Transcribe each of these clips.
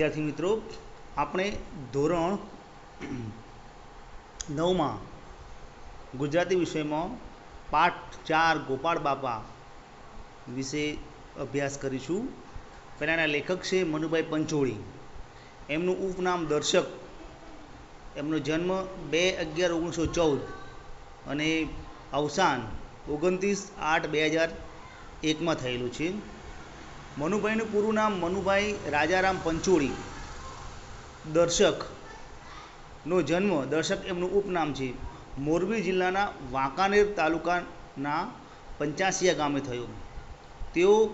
વિદ્યાર્થી મિત્રો, આપણે ધોરણ નવમાં ગુજરાતી વિષયમાં પાઠ ચાર ગોપાળ બાપા વિશે અભ્યાસ કરીશું. પહેલાંના લેખક છે મનુભાઈ પંચોળી. એમનું ઉપનામ દર્શક. એમનો જન્મ બે અગિયાર ઓગણીસો ચૌદ અને અવસાન ઓગણત્રીસ આઠ બે હજાર એકમાં થયેલું છે. મનુભાઈનું પૂરું નામ મનુભાઈ રાજારામ પંચોળી. દર્શકનો જન્મ, દર્શક એમનું ઉપનામ છે. મોરબી જિલ્લાના વાંકાનેર તાલુકાના પંચાસિયા ગામે થયો. તેઓ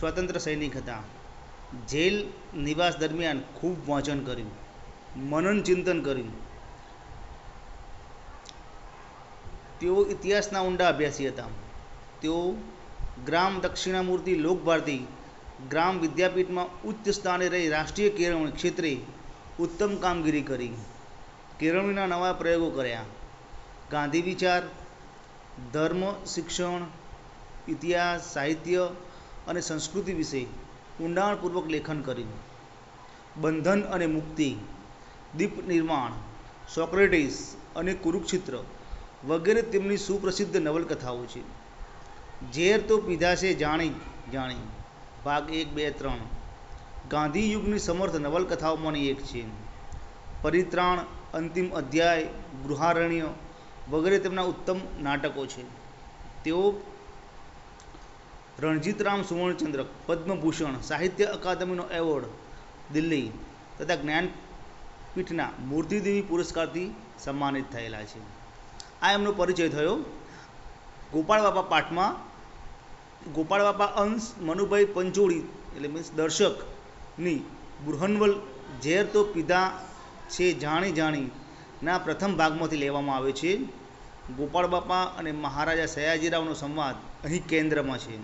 સ્વતંત્ર સૈનિક હતા. જેલ નિવાસ દરમિયાન ખૂબ વાંચન કર્યું. મનન ચિંતન કર્યું. તેઓ ઇતિહાસના ઊંડા અભ્યાસી હતા. તેઓ ગ્રામ દક્ષિણામૂર્તિ લોકભારતી ગ્રામ વિદ્યાપીઠમાં ઉચ્ચ સ્થાને રહી રાષ્ટ્રીય કેળવણી ક્ષેત્રે ઉત્તમ કામગીરી કરી. કેળવણીના નવા પ્રયોગો કર્યા. ગાંધી વિચાર, ધર્મ, શિક્ષણ, ઇતિહાસ, સાહિત્ય અને સંસ્કૃતિ વિશે ઊંડાણપૂર્વક લેખન કર્યું. બંધન અને મુક્તિ, દીપ નિર્માણ, સોક્રેટિસ અને કુરુક્ષેત્ર વગેરે તેમની સુપ્રસિદ્ધ નવલકથાઓ છે. ઝેર તો પીધા છે જાણી જાણી. ભાગ એક, બે, ત્રણ. ગાંધી યુગની સમર્થ નવલકથાઓમાંની એક છે. પરિત્રાણ, અંતિમ અધ્યાય, ગૃહારણ્ય વગેરે તેમના ઉત્તમ નાટકો છે. તેઓ રણજીતરામ સુવર્ણચંદ્રક, પદ્મભૂષણ, સાહિત્ય અકાદમીનો એવોર્ડ, દિલ્હી તથા જ્ઞાનપીઠના મૂર્તિદેવી પુરસ્કારથી સન્માનિત થયેલા છે. આ એમનો પરિચય થયો ગોપાળ બાપા પાઠમાં ગોપાળ બાપા અંશ, મનુભાઈ પંચોળી, એટલે મીન્સ દર્શકની બૃહનવલ ઝેર તો પીધા છે જાણી જાણી ના પ્રથમ ભાગમાંથી લેવામાં આવે છે. ગોપાળ બાપા અને મહારાજા સયાજીરાવનો સંવાદ અહીં કેન્દ્રમાં છે.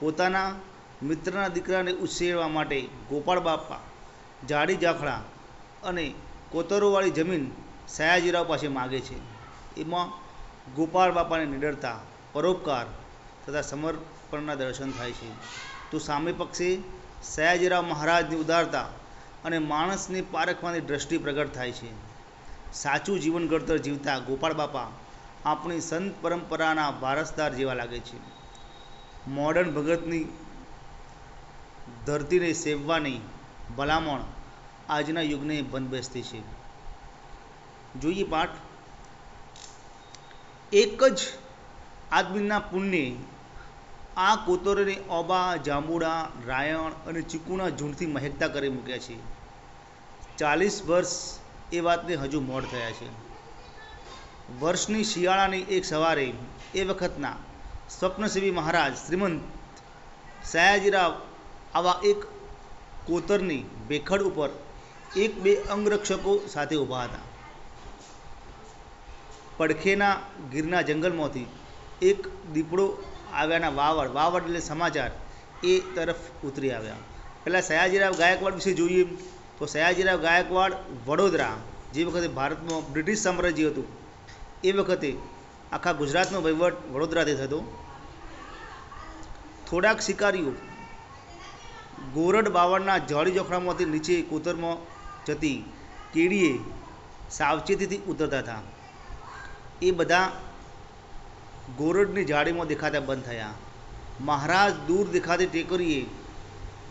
પોતાના મિત્રના દીકરાને ઉછેરવા માટે ગોપાળ બાપા જાડી જાખડા અને કોતરોવાળી જમીન સયાજીરાવ પાસે માગે છે. એમાં ગોપાળ બાપાની નિડરતા, પરોપકાર તથા સમર્પણના દર્શન થાય છે. તો સામે પક્ષે, સયાજીરાવ મહારાજની ઉદારતા અને માણસની પારખવાની દ્રષ્ટિ પ્રગટ થાય છે. સાચું જીવન ઘડતર જીવતા ગોપાળ બાપા આપણી સંત પરંપરાના વારસદાર જેવા લાગે છે. મોડર્ન ભગતની ધરતીને સેવવાની ભલામણ આજના યુગને બંધબેસતી છે. જોઈએ પાઠ. એક જ આદમીના પુણ્ય આ કોતરોને ઓબા, જાંબુડા, રાયણ અને ચીકુના ઝૂંડથી મહેકતા કરી મૂક્યા છે. ચાલીસ વર્ષ એ વાતને હજુ મોડ થયા છે. વર્ષની શિયાળાની એક સવારે એ વખતના સ્વપ્નસેવી મહારાજ શ્રીમંત સયાજીરાવ આવા એક કોતરની બેખડ ઉપર એક બે અંગરક્ષકો સાથે ઊભા હતા. પડખેના ગીરના જંગલમાંથી એક દીપડો આવ્યાના વાવડ વાવડ એટલે સમાચાર, એ તરફ ઉતરી આવ્યા. પહેલાં સયાજીરાવ ગાયકવાડ વિશે જોઈએ, તો સયાજીરાવ ગાયકવાડ વડોદરા, જે વખતે ભારતમાં બ્રિટિશ સામ્રાજ્ય હતું, એ વખતે આખા ગુજરાતનો વહીવટ વડોદરાથી થતો. થોડાક શિકારીઓ ગોરડ બાવળના જાળી જોખડામાંથી નીચે કોતરમાં જતી કેડીએ સાવચેતીથી ઉતરતા હતા. એ બધા ગોરડની જાળીમાં દેખાતા બંધ થયા. મહારાજ દૂર દેખાતી ટેકરીએ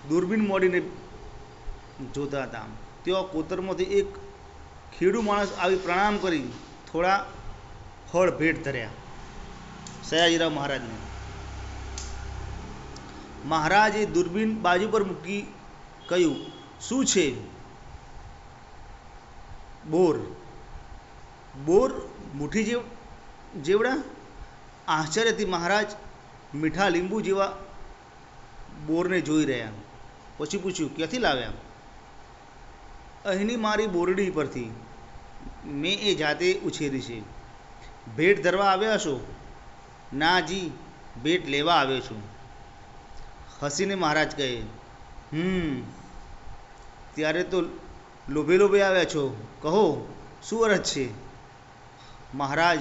દૂરબીન મોડીને જોતા હતા. તેઓ કોતરમાંથી એક ખેડૂ માણસ આવી પ્રણામ કરી થોડા ફળ ભેટ ધર્યા. સયાજીરાવ મહારાજને. મહારાજે દૂરબીન બાજુ પર મૂકી કહ્યું, શું છે? બોર. બોર? મુઠ્ઠી જેવ જેવડા? આશ્ચર્યથી મહારાજ મીઠા લીંબુ જેવા બોરને જોઈ રહ્યા પછી પૂછ્યું, ક્યાંથી લાવ્યા અહીંની મારી બોરડી પરથી. મેં એ જાતે ઉછેરી છે. ભેટ ધરવા આવ્યા છો? ના જી, ભેટ લેવા આવ્યો છું. હસીને મહારાજ કહે, હમ, ત્યારે તો લોભે લોભે આવ્યા છો. કહો, શું અરજ છે? મહારાજ,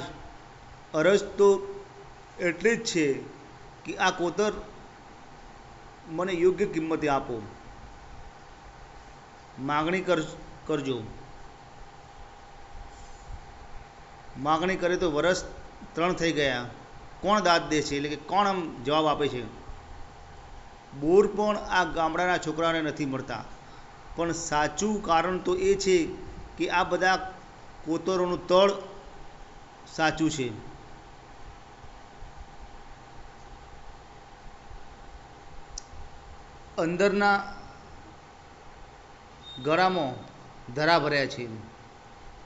અરજ તો એટલી જ છે કે આ કોતર મને યોગ્ય કિંમતે આપો. માગણી કર, કરજો. માગણી કરે તો વરસ ત્રણ થઈ ગયા. કોણ દાદ દે છે? એટલે કે કોણ આમ જવાબ આપે છે? બોર પણ આ ગામડાના છોકરાને નથી મળતા. પણ સાચું કારણ તો એ છે કે આ બધા કોતરોનું તળ સાચું છે. અંદરના ગળામાં ધરા ભર્યા છે.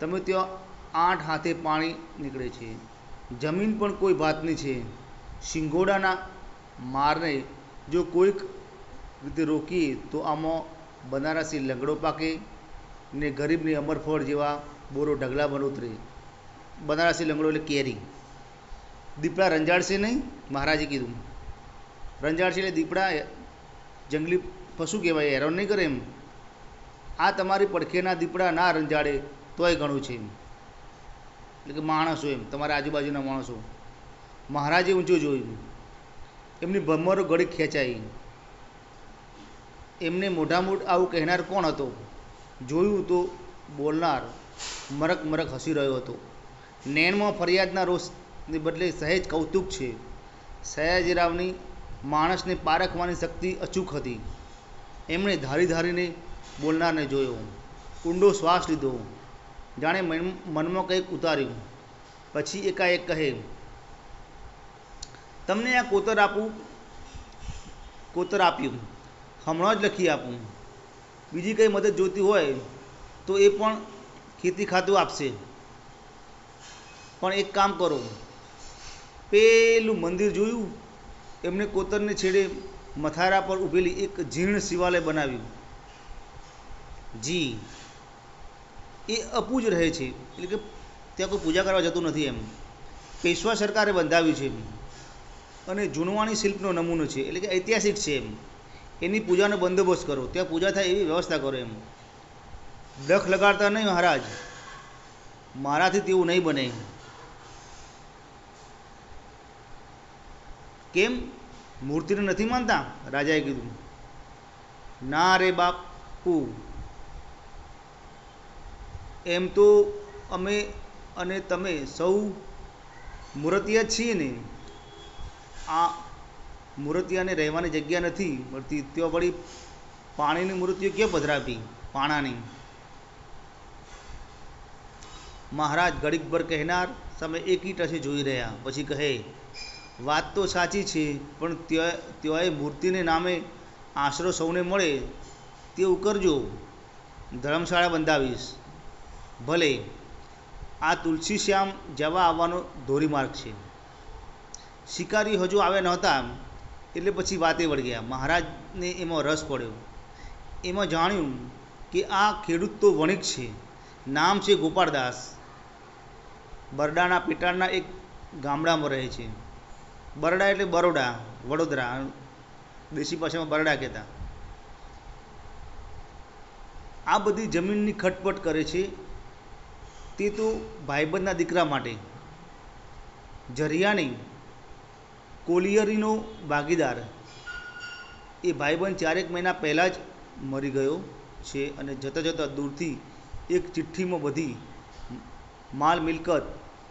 તમે ત્યાં આઠ હાથે પાણી નીકળે છે. જમીન પણ કોઈ ભાતની છે. શિંગોડાના મારને જો કોઈક રીતે રોકીએ તો આમાં બનારસી લંગડો પાકે ને ગરીબની અમરફળ જેવા બોરો ઢગલા બન ઉતરે. બનારસી લંગડો એટલે કેરી. દીપડા રંજાડશે નહીં? મહારાજે કીધું. રંજાડશે એટલે દીપડા જંગલી પશુ કહેવાય હેરાન નહીં કરે એમ. આ તમારી પડખેના દીપડા ના રંજાડે તોય ઘણું છે એમ. એટલે કે માણસો એમ, તમારા આજુબાજુના માણસો. મહારાજે ઊંચું જોયું. એમની ભમરો ઘડી ખેંચાઈ. એમને મોઢા મોઢ આવું કહેનાર કોણ હતો? જોયું તો બોલનાર મરક મરક હસી રહ્યો હતો. નેણમાં ફરિયાદના રોષને બદલે સહેજ કૌતુક છે. સયાજીરાવની માણસને પારખવાની શક્તિ અચૂક હતી. એમણે ધારી ધારીને બોલનારને જોયો. ઊંડો શ્વાસ લીધો. જાણે મન, મનમાં કંઈક ઉતાર્યું. પછી એકાએક કહે, તમને આ કોતર આપું? કોતર આપ્યું. હમણાં જ લખી આપું. બીજી કંઈ મદદ જોઈતી હોય તો એ પણ ખેતી ખાતું આપશે. પણ એક કામ કરો. પેલું મંદિર જોયું? એમણે કોતરને છેડે મથારા પર ઊભેલી એક જીર્ણ શિવાલય બનાવ્યું. જી, એ અપૂજ રહે છે. એટલે કે ત્યાં કોઈ પૂજા કરવા જતું નથી એમ. પેશવા સરકારે બંધાવ્યું છે અને જૂનવાણી શિલ્પનો નમૂનો છે. એટલે કે ઐતિહાસિક છે એમ. એની પૂજાનો બંદોબસ્ત કરો. ત્યાં પૂજા થાય એવી વ્યવસ્થા કરો એમ. ડખ લગાડતા નહીં મહારાજ. મારાથી તેવું નહીં બને કેમ? મૂર્તિને નથી માનતા? રાજાએ કીધું, ના રે બાપુ. એમ તો અમે અને તમે સૌ મૂર્તિયા છીએ ને. આ મૂર્તિયાને રહેવાની જગ્યા નથી મળતી. ત્યાં વળી પાણીની મૂર્તિઓ ક્યાં પધરાવી? પાણાની. મહારાજ ઘડીકભર કહેનાર સામે એકી ટસે જોઈ રહ્યા. પછી કહે વાત તો સાચી છે, પણ ત્યાંય મૂર્તિને નામે આશરો સૌને મળે તેવું કરજો. ધર્મશાળા બંધાવીશ. ભલે આ તુલસી શ્યામ જવા આવવાનો ધોરીમાર્ગ છે. શિકારી હજુ આવ્યા નહોતા, એટલે પછી વાતે વળગ્યા. મહારાજને એમાં રસ પડ્યો. એમાં જાણ્યું કે આ ખેડૂત તો વણિક છે. નામ છે ગોપાળદાસ. બરડાના પેટાળના એક ગામડામાં રહે છે. બરડા એટલે બરોડા, વડોદરા દેશી ભાષામાં બરડા કહેતા. આ બધી જમીનની ખટપટ કરે છે, તે તો ભાઈબંધના દીકરા માટે. જરિયાની કોલિયરીનો ભાગીદાર. એ ભાઈબંધ ચારેક મહિના પહેલાં જ મરી ગયો છે અને જતાં જતાં દૂરથી એક ચિઠ્ઠીમાં બધી માલ મિલકત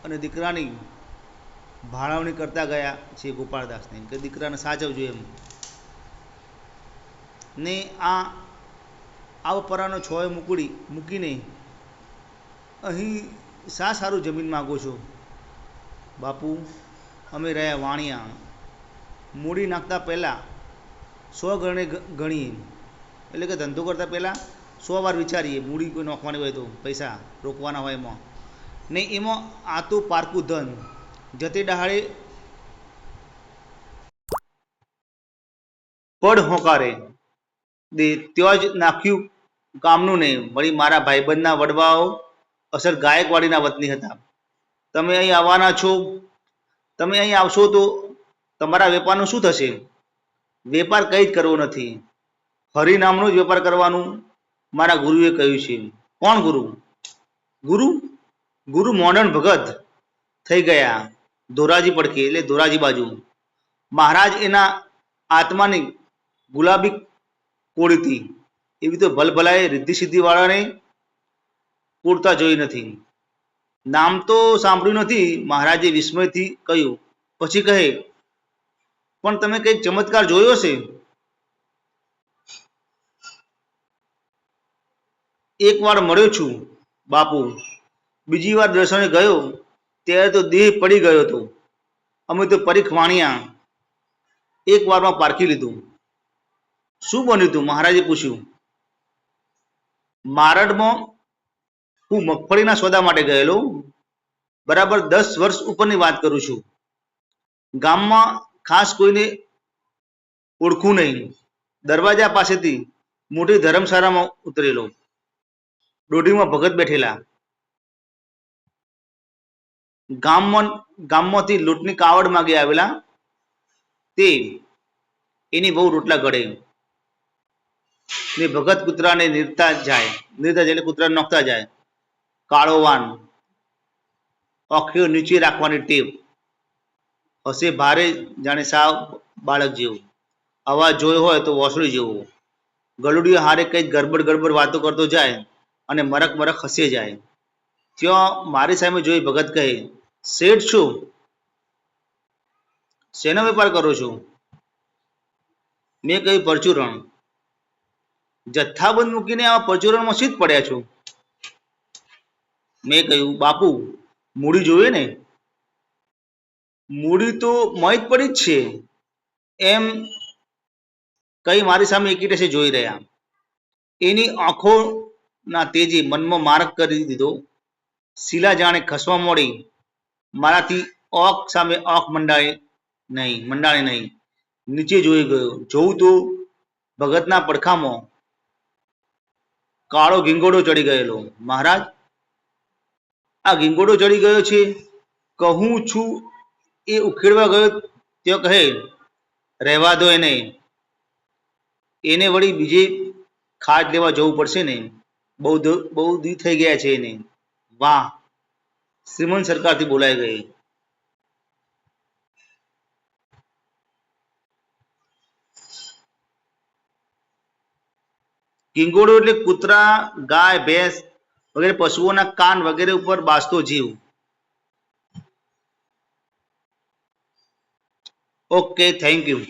અને દીકરાની ભાળવણી કરતા ગયા છે ગોપાળદાસની. કે દીકરાને સાચવજો એમ. ને આ આવપરાનો છોય મૂકડી મૂકીને અહીં શા સારું જમીન માગો છો? બાપુ, અમે રહ્યા વાણિયા. મૂડી નાખતા પહેલાં સો ગણે ગણીએ. એટલે કે ધંધો કરતાં પહેલાં સો વાર વિચારીએ મૂડી કોઈ નાખવાની હોય તો, પૈસા રોકવાના હોય એમાં. ને એમાં આ તો પારકું ધન. જતે ડહાળી. પડ હોકારે. ત્યાં જ નાખ્યું કામનું નહીં, વળી મારા ભાઈબંધના વડવાઓ અસર ગાયકવાડીના વતની હતા. તમે અહીં આવવાના છો. તમે અહીં આવશો તો તમારા વેપારનું શું થશે? વેપાર કંઈ જ કરવો નથી. હરિનામનો જ વેપાર કરવાનું મારા ગુરુએ કહ્યું છે. કોણ ગુરુ? ગુરુ? ગુરુ મોડર્ન ભગત થઈ ગયા. ધોરાજી પડખી, એટલે ધોરાજી બાજુ મહારાજ એના આત્માની ગુલાબી કોળીથી એવી તો ભલભલાએ રિદ્ધિ સિદ્ધિ વાળાને પૂરતા જોઈ નથી. નામ તો સાંભળ્યું નથી, મહારાજે વિસ્મયથી કહ્યું. પછી કહે, પણ તમે કંઈક ચમત્કાર જોયો છે એક વાર મળ્યો છું, બાપુ. બીજી વાર દર્શને ગયો ત્યારે તો દેહ પડી ગયો હતો. અમે તો પરીખ વાણિયા એક વારમાં પારખી લીધું. શું બન્યું હતું મહારાજે પૂછ્યું. મારડમાં હું મગફળીના સોદા માટે ગયેલો. બરાબર દસ વર્ષ ઉપરની વાત કરું છું. ગામમાં ખાસ કોઈને ઓળખું નહીં. દરવાજા પાસેથી મોટી ધર્મશાળામાં ઉતરેલો. દોઢીમાં ભગત બેઠેલા. ગામમાં ગામમાંથી લૂંટની કાવડ માગી આવેલા તે એની બહુ રોટલા ગળે ને ભગત કૂતરાને નિરતા જાય. નિરતા જાય એટલે કૂતરાને નોખતા જાય. કાળો વાન. ઓખીઓ નીચે રાખવાની ટેવ. હસે ભારે જાણે સાવ બાળક જેવું. અવાજ જોયો હોય તો વોસળી જેવું. ગલુડિયો હારે કંઈક ગડબડ ગડબડ વાતો કરતો જાય અને મરક મરક હસે જાય. ત્યાં મારી સામે જોઈ ભગત કહે શેઠ છું. શેનો વેપાર કરું છું? મેં કહ્યું પરચુરણ. જથ્થાબંધ મૂકીને આ પરચુરણમાં શીત પડ્યા છું? મેં કહ્યું, બાપુ, મૂડી જોઈએ ને? મૂડી તો મોહિત પડી જ છે. એમ કઈ મારી સામે એકીટસે જોઈ રહ્યા. એની આંખોના તેજે મનમાં મારક કરી દીધો. શીલા જાણે ખસવા મોડી મારાથી ઓક સામે ઓક મંડાય નહીં મંડાણે નહીં. નીચે જોઈ ગયો. જોઉં તો ભગતના પડખામાં કાળો ગીંગોડો ચડી ગયેલો. મહારાજ, આ ગીંગોડો ચડી ગયો છે? કહું છું, એ ઉખેડવા ગયો તે કહે, રહેવા દો એને. એને વળી બીજે ખાટ લેવા જવું પડશે ને. બહુ બહુ દી થઈ ગયા છે એને. વાહ શ્રીમંત સરકારથી બોલાઈ ગઈ કિંગોડો એટલે કૂતરા ગાય ભેંસ વગેરે પશુઓના કાન વગેરે ઉપર બાસતો જીવ ઓકે થેન્ક યુ